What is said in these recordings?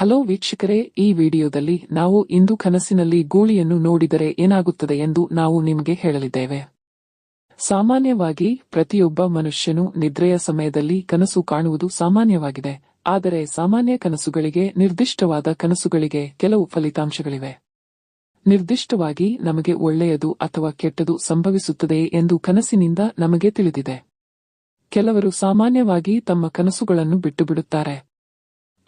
Hello ವೀಕ್ಷಕರೇ, ಈ ವಿಡಿಯೋದಲ್ಲಿ ನಾವು ಇಂದು ಕನಸಿನಲ್ಲಿ ಗೂಳಿಯನ್ನು ನೋಡಿದರೆ ಏನಾಗುತ್ತದೆ ಎಂದು ನಾವು ನಿಮಗೆ ಹೇಳಲಿದ್ದೇವೆ. ಸಾಮಾನ್ಯವಾಗಿ ಪ್ರತಿಯೊಬ್ಬ ಮನುಷ್ಯನು ನಿದ್ರೆಯ ಸಮಯದಲ್ಲಿ ಕನಸು ಕಾಣುವುದು ಸಾಮಾನ್ಯವಾಗಿದೆ, ಆದರೆ ಸಾಮಾನ್ಯ ಕನಸುಗಳಿಗೆ, ನಿರ್ದಿಷ್ಟವಾದ ಕನಸುಗಳಿಗೆ ಕೆಲವು ಫಲಿತಾಂಶಗಳಿವೆ. ನಿರ್ದಿಷ್ಟವಾಗಿ ನಮಗೆ ಒಳ್ಳೆಯದು ಅಥವಾ ಕೆಟ್ಟದು ಸಂಭವಿಸುತ್ತದೆ ಎಂದು ಕನಸಿನಿಂದ ನಮಗೆ ತಿಳಿದಿದೆ. ಕೆಲವರು ಸಾಮಾನ್ಯವಾಗಿ ತಮ್ಮ ಕನಸುಗಳನ್ನು ಬಿಟ್ಟುಬಿಡುತ್ತಾರೆ.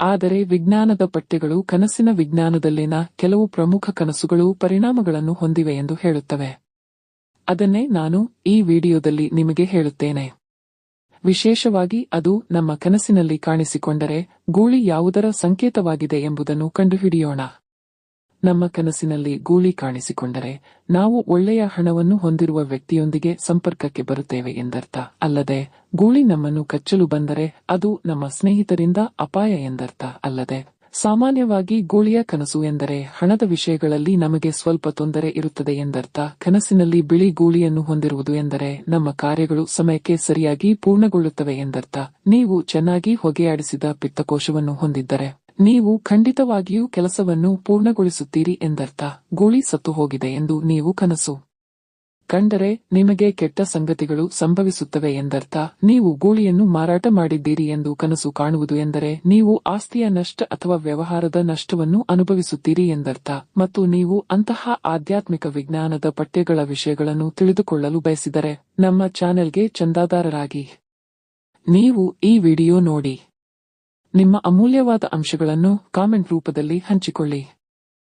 ಆದರೆ ವಿಜ್ಞಾನದ ಪಠ್ಯಗಳು ಕನಸಿನ ವಿಜ್ಞಾನದಲ್ಲಿನ ಕೆಲವು ಪ್ರಮುಖ ಕನಸುಗಳು ಪರಿಣಾಮಗಳನ್ನು ಹೊಂದಿವೆ ಎಂದು ಹೇಳುತ್ತವೆ. ಅದನ್ನೇ ನಾನು ಈ ವಿಡಿಯೋದಲ್ಲಿ ನಿಮಗೆ ಹೇಳುತ್ತೇನೆ. ವಿಶೇಷವಾಗಿ ಅದು ನಮ್ಮ ಕನಸಿನಲ್ಲಿ ಕಾಣಿಸಿಕೊಂಡರೆ, ಗೂಳಿ ಯಾವುದರ ಸಂಕೇತವಾಗಿದೆ ಎಂಬುದನ್ನು ಕಂಡುಹಿಡಿಯೋಣ. ನಮ್ಮ ಕನಸಿನಲ್ಲಿ ಗೂಳಿ ಕಾಣಿಸಿಕೊಂಡರೆ ನಾವು ಒಳ್ಳೆಯ ಹಣವನ್ನು ಹೊಂದಿರುವ ವ್ಯಕ್ತಿಯೊಂದಿಗೆ ಸಂಪರ್ಕಕ್ಕೆ ಬರುತ್ತೇವೆ ಎಂದರ್ಥ. ಅಲ್ಲದೆ, ಗೂಳಿ ನಮ್ಮನ್ನು ಕಚ್ಚಲು ಬಂದರೆ ಅದು ನಮ್ಮ ಸ್ನೇಹಿತರಿಂದ ಅಪಾಯ ಎಂದರ್ಥ. ಅಲ್ಲದೆ, ಸಾಮಾನ್ಯವಾಗಿ ಗೂಳಿಯ ಕನಸು ಎಂದರೆ ಹಣದ ವಿಷಯಗಳಲ್ಲಿ ನಮಗೆ ಸ್ವಲ್ಪ ತೊಂದರೆ ಇರುತ್ತದೆ ಎಂದರ್ಥ. ಕನಸಿನಲ್ಲಿ ಬಿಳಿ ಗೂಳಿಯನ್ನು ಹೊಂದಿರುವುದು ಎಂದರೆ ನಮ್ಮ ಕಾರ್ಯಗಳು ಸಮಯಕ್ಕೆ ಸರಿಯಾಗಿ ಪೂರ್ಣಗೊಳ್ಳುತ್ತವೆ ಎಂದರ್ಥ. ನೀವು ಚೆನ್ನಾಗಿ ಹೊಗೆಯಾಡಿಸಿದ ಪಿತ್ತಕೋಶವನ್ನು ಹೊಂದಿದ್ದರೆ ನೀವು ಖಂಡಿತವಾಗಿಯೂ ಕೆಲಸವನ್ನು ಪೂರ್ಣಗೊಳಿಸುತ್ತೀರಿ ಎಂದರ್ಥ. ಗೂಳಿ ಸತ್ತು ಹೋಗಿದೆ ಎಂದು ನೀವು ಕನಸು. ಕಂಡರೆ, ನಿಮಗೆ ಕೆಟ್ಟ ಸಂಗತಿಗಳು ಸಂಭವಿಸುತ್ತವೆ ಎಂದರ್ಥ. ನೀವು ಗೂಳಿಯನ್ನು ಮಾರಾಟ ಮಾಡಿದ್ದೀರಿ ಎಂದು ಕನಸು ಕಾಣುವುದು ಎಂದರೆ, ನೀವು ಆಸ್ತಿಯ ನಷ್ಟ ಅಥವಾ ವ್ಯವಹಾರದ ನಷ್ಟವನ್ನು ಅನುಭವಿಸುತ್ತೀರಿ ಎಂದರ್ಥ. ಮತ್ತು ನೀವು ಅಂತಹ ಆಧ್ಯಾತ್ಮಿಕ ವಿಜ್ಞಾನದ ಪಠ್ಯಗಳ ವಿಷಯಗಳನ್ನು ತಿಳಿದುಕೊಳ್ಳಲು ಬಯಸಿದರೆ, ನಮ್ಮ ಚಾನೆಲ್ಗೆ ಚಂದಾದಾರರಾಗಿ. ನೀವು ಈ ವಿಡಿಯೋ ನೋಡಿ. ನಿಮ್ಮ ಅಮೂಲ್ಯವಾದ ಅಂಶಗಳನ್ನು ಕಾಮೆಂಟ್ ರೂಪದಲ್ಲಿ ಹಂಚಿಕೊಳ್ಳಿ.